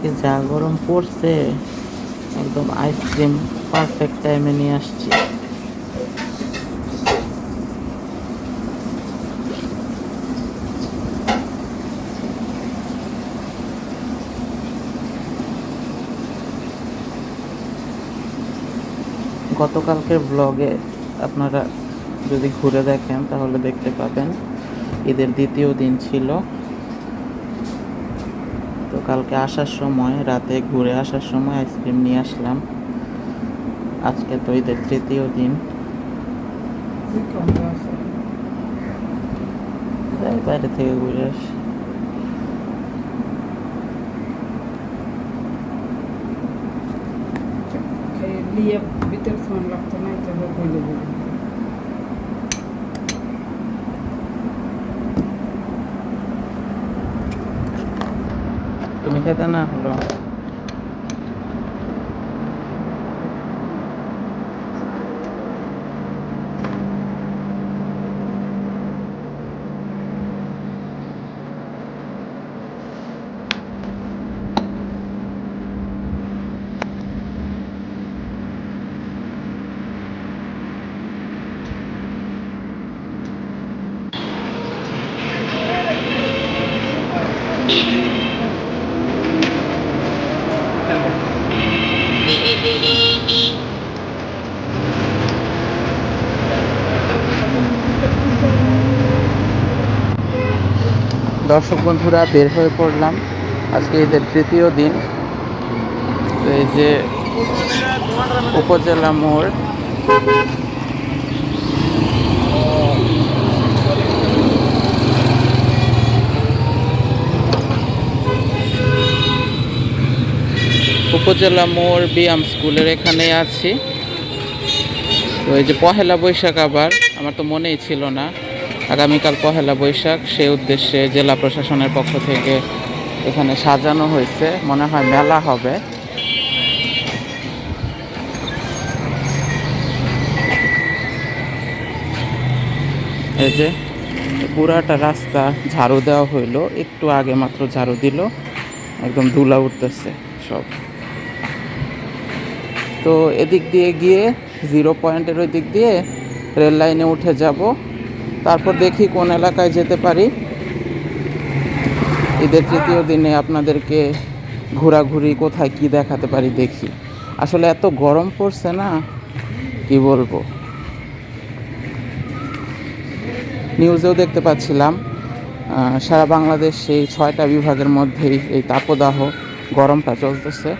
আজকে যা গরম পড়ছে, একদম আইসক্রিম পারফেক্ট টাইমে নিয়ে আসছি। গতকালকের ব্লগে আপনারা যদি ঘুরে দেখেন, তাহলে দেখতে পাবেন ঈদের দ্বিতীয় দিন ছিল। তো কালকে আসার সময়, রাতে ঘুরে আসার সময় আইসক্রিম নিয়ে আসলাম। আজকে তো ঈদের তৃতীয় দিন। বাইরে থেকে ঘুরে আসি। ভিতর ফোন লাগতো না এটা বলে বলে দর্শক বন্ধুরা, বের হয়ে পড়লাম। আজকে ঈদের তৃতীয় দিন। তো এই যে উপজেলা মোড়। উপজেলা মোড় বিয়াম স্কুলের এখানে আছি। তো এই যে পহেলা বৈশাখ আবার, আমার তো মনেই ছিল না। আগামীকাল পহেলা বৈশাখ সেই উদ্দেশ্যে জেলা প্রশাসনের পক্ষ থেকে এখানে সাজানো হয়েছে। মনে হয় মেলা হবে। এই যে পুরাটা রাস্তা, ঝাড়ু দেওয়া হইল। একটু আগে মাত্র ঝাড়ু দিল। একদম ধুলা উঠতেছে সব। তো এদিক দিয়ে গিয়ে জিরো পয়েন্টের ওই দিক দিয়ে রেল লাইনে উঠে যাব। তারপর দেখি কোন এলাকায় যেতে পারি। ঈদের তৃতীয় দিনে আপনাদেরকে ঘোরাঘুরি কোথায় কি দেখাতে পারি দেখি। আসলে এত গরম পড়ছে না, কি বলব? নিউজেও দেখতে পাচ্ছিলাম সারা বাংলাদেশ সেই ছয়টা বিভাগের মধ্যেই এই তাপদাহ, গরমটা চলতেছে।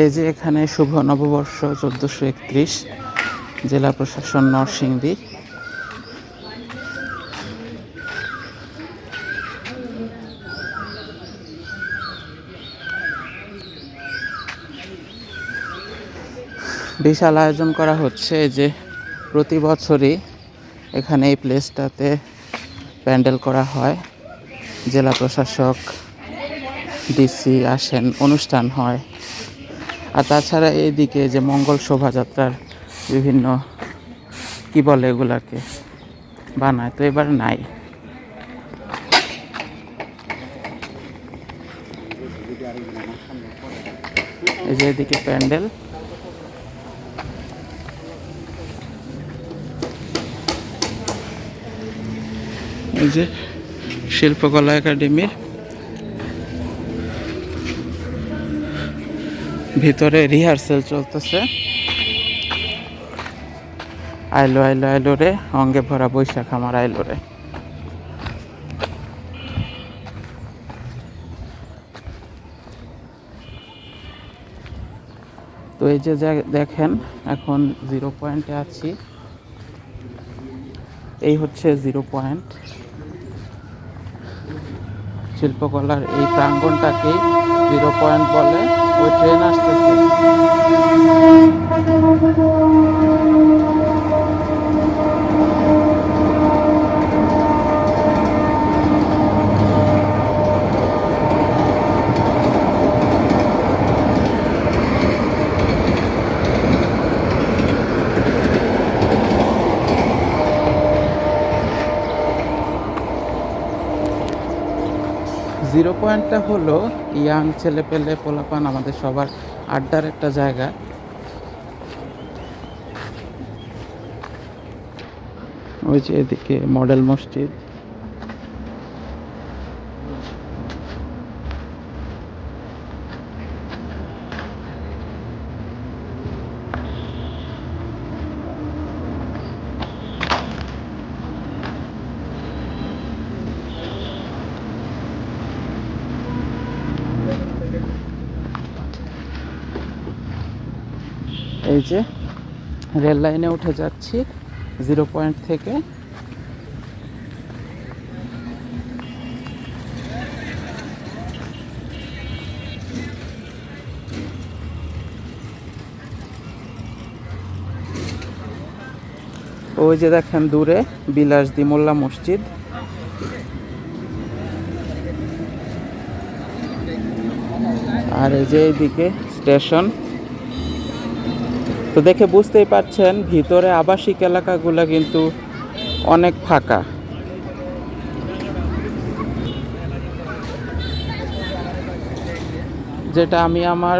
এই যে এখানে শুভ নববর্ষ চোদ্দোশো একত্রিশ, জেলা প্রশাসন নরসিংদী। বিশাল আয়োজন করা হচ্ছে যে প্রতি বছরই এখানে এই প্লেসটাতে প্যান্ডেল করা হয়। জেলা প্রশাসক, ডিসি আসেন, অনুষ্ঠান হয়। আর তাছাড়া এইদিকে যে মঙ্গল শোভাযাত্রার বিভিন্ন, কি বলে এগুলাকে, বানায় তো এবার নাই। এই যে এদিকে প্যান্ডেল। এই যে শিল্পকলা একাডেমির ভিতরে রিহার্সেল চলতেছে। আইলো আইলো আইলো রে, অঙ্গে ভরা বৈশাখ আমার আইলো রে। তো এই যে দেখেন, এখন জিরো পয়েন্টে আছি। এই হচ্ছে জিরো পয়েন্ট শিল্পকলার এই প্রাঙ্গণটাকেই জিরো পয়েন্ট বলে। ওই ট্রেন আসতেছে। জিরো পয়েন্টটা হলো, ইয়াং ছেলে পেলে পোলাপান আমাদের সবার আড্ডার একটা জায়গা। ওই যে এদিকে মডেল মসজিদ। এই যে, রেল লাইনে উঠে যাচ্ছি, জিরো পয়েন্ট থেকে। ওই যে দেখেন দূরে বিলাস মোল্লা মসজিদ। আর এই যে এইদিকে স্টেশন। তো দেখে বুঝতেই পারছেন, ভিতরে আবাসিক এলাকাগুলো কিন্তু অনেক ফাঁকা। যেটা আমি আমার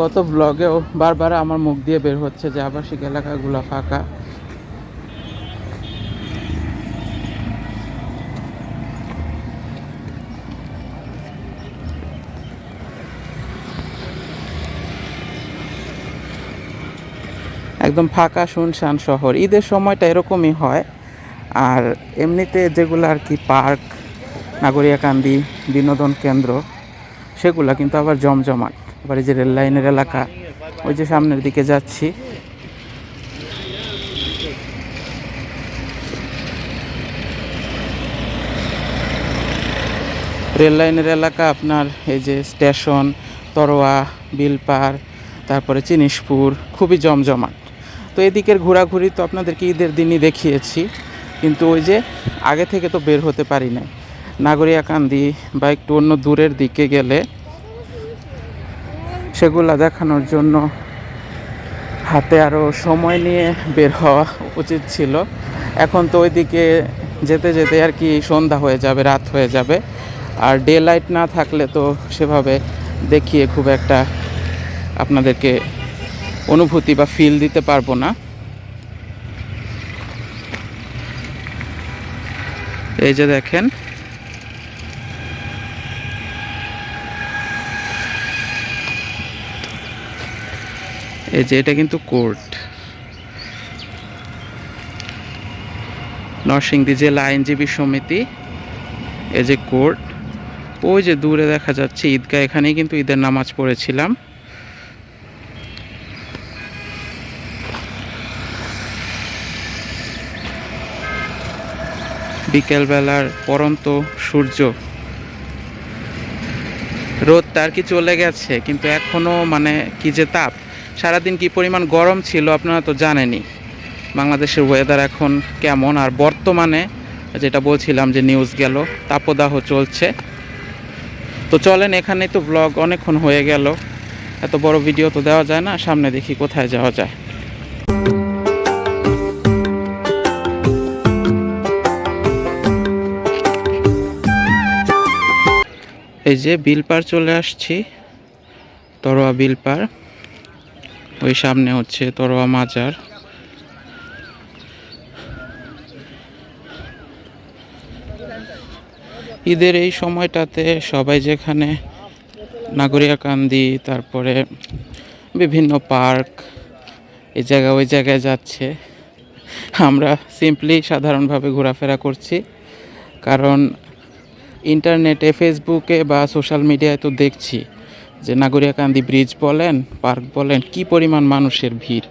গত ব্লগেও বারবার আমার মুখ দিয়ে বের হচ্ছে যে আবাসিক এলাকাগুলো ফাঁকা। একদম ফাঁকা, শুনশান শহর। ঈদের সময়টা এরকমই হয়। আর এমনিতে যেগুলো আর কি পার্ক, নাগরিয়াকান্দি, বিনোদন কেন্দ্র, সেগুলা কিন্তু আবার জমজমাট। আবার এই যে রেল লাইনের এলাকা, ওই যে সামনের দিকে যাচ্ছি। রেল লাইনের এলাকা আপনার এই যে স্টেশন, তরোয়া বিলপার তারপরে চিনিশপুর খুবই জমজমাট। তো এদিকের ঘোরাঘুরি তো আপনাদেরকে ঈদের দিনই দেখিয়েছি। কিন্তু ওই যে আগে থেকে তো বের হতে পারি না নাগরিয়াকান্দি বা একটু অন্য দূরের দিকে গেলে সেগুলা দেখানোর জন্য হাতে আরও সময় নিয়ে বের হওয়া উচিত ছিল। এখন তো ওইদিকে যেতে যেতে আর কি সন্ধ্যা হয়ে যাবে, রাত হয়ে যাবে। আর ডে লাইট না থাকলে তো সেভাবে দেখিয়ে খুব একটা আপনাদেরকে অনুভূতি বা ফিল দিতে পারব না। এই যে দেখেন। এই যে এটা কিন্তু কোর্ট নরসিংদী জেলা আইনজীবী সমিতি, এই যে কোর্ট ওই যে দূরে দেখা যাচ্ছে ঈদগাহ, এখানেই কিন্তু ঈদের নামাজ পড়েছিলাম। বিকেলবেলার পরন্ত সূর্য। রোদটা আর কি চলে গেছে, কিন্তু এখনও মানে কি যে তাপ। সারাদিন কি পরিমাণ গরম ছিল আপনারা তো জানেনই। বাংলাদেশের ওয়েদার এখন কেমন, আর বর্তমানে যেটা বলছিলাম যে নিউজ গেল, তাপদাহ চলছে। তো চলেন এখানে তো ব্লগ অনেকক্ষণ হয়ে গেল। এত বড় ভিডিও তো দেওয়া যায় না, সামনে দেখি কোথায় যাওয়া যায়। এই যে বিলপার চলে আসছি, তরোয়া বিলপার ওই সামনে হচ্ছে তরোয়া মাজার। ঈদের এই সময়টাতে সবাই যেখানে নাগরিয়াকান্দি তারপরে বিভিন্ন পার্ক এই জায়গা ওই জায়গায় যাচ্ছে। আমরা সিম্পলি সাধারণভাবে ঘোরাফেরা করছি, কারণ ইন্টারনেটে, ফেসবুকে বা সোশ্যাল মিডিয়ায় তো দেখছি যে নাগরিয়াকান্দি ব্রিজ বলেন, পার্ক বলেন, কি পরিমাণ মানুষের ভিড়।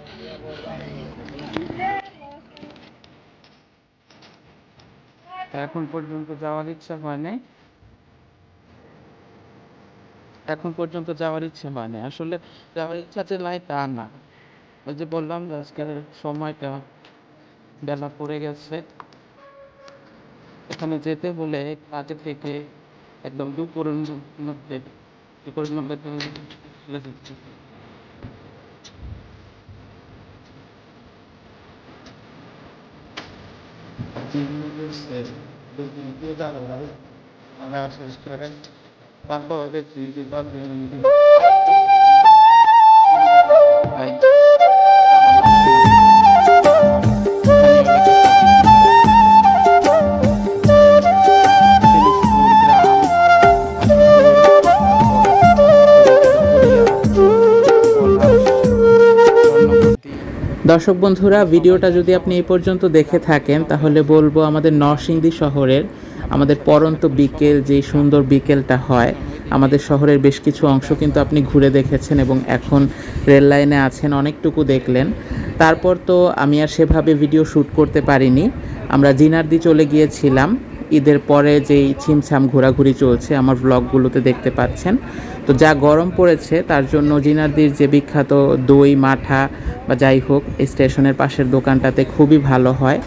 এখন পর্যন্ত যাওয়ার ইচ্ছা হয় নাই। এখন পর্যন্ত যাওয়ার ইচ্ছে হয় নাই। আসলে যাওয়ার ইচ্ছা যে নাই তা না। ওই যে বললাম যে আজকের সময়টা বেলা পড়ে গেছে। এখানে যেতে হলে কাজে থেকে একদম দুপুরের মধ্যে দুপুরের মধ্যে চলে। দর্শক বন্ধুরা, ভিডিওটা যদি আপনি এই পর্যন্ত দেখে থাকেন, তাহলে বলব আমাদের নরসিংদী শহরের আমাদের পরন্ত বিকেল, যে সুন্দর বিকেলটা হয়, আমাদের শহরের বেশ কিছু অংশ কিন্তু আপনি ঘুরে দেখেছেন এবং এখন রেল লাইনে আছেন, অনেকটুকু দেখলেন। তারপর তো আমি আর সেভাবে ভিডিও শ্যুট করতে পারিনি। আমরা জিনারদি চলে গিয়েছিলাম। ঈদের পরে যেই ছিমছাম ঘোরাঘুরি চলছে, আমার ব্লগগুলোতে দেখতে পাচ্ছেন। তো যা গরম পড়েছে, তার জন্য জিনারদির যে বিখ্যাত দই, মাঠা বা যাই হোক স্টেশনের পাশের দোকানটাতে খুবই ভালো হয়।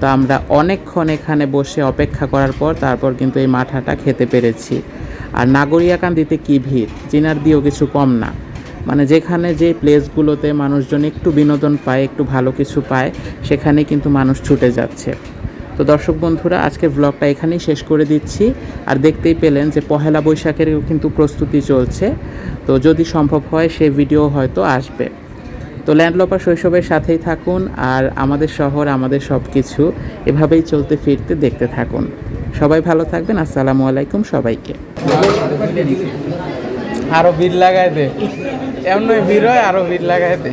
তো আমরা অনেকক্ষণ এখানে বসে অপেক্ষা করার পর তারপর কিন্তু এই মাঠাটা খেতে পেরেছি। আর নাগরিয়াকান্দিতে কী ভিড়? জিনারদিও কিছু কম না। মানে যেখানে যে প্লেসগুলোতে মানুষজন একটু বিনোদন পায়, একটু ভালো কিছু পায় সেখানে কিন্তু মানুষ ছুটে যাচ্ছে। তো দর্শক বন্ধুরা, আজকের ব্লগটা এখানেই শেষ করে দিচ্ছি। আর দেখতেই পেলেন যে পহেলা বৈশাখের কিন্তু প্রস্তুতি চলছে। তো যদি সম্ভব হয় সেই ভিডিও হয়তো আসবে। তো ল্যান্ডলপার শৈশবের সাথেই থাকুন আর আমাদের শহর, আমাদের সব কিছু এভাবেই চলতে ফিরতে দেখতে থাকুন। সবাই ভালো থাকবেন। আসসালামু আলাইকুম সবাইকে। আরও ভিড় লাগাই দে। এমন ভিড় হয়, আরও ভিড় লাগাই দে।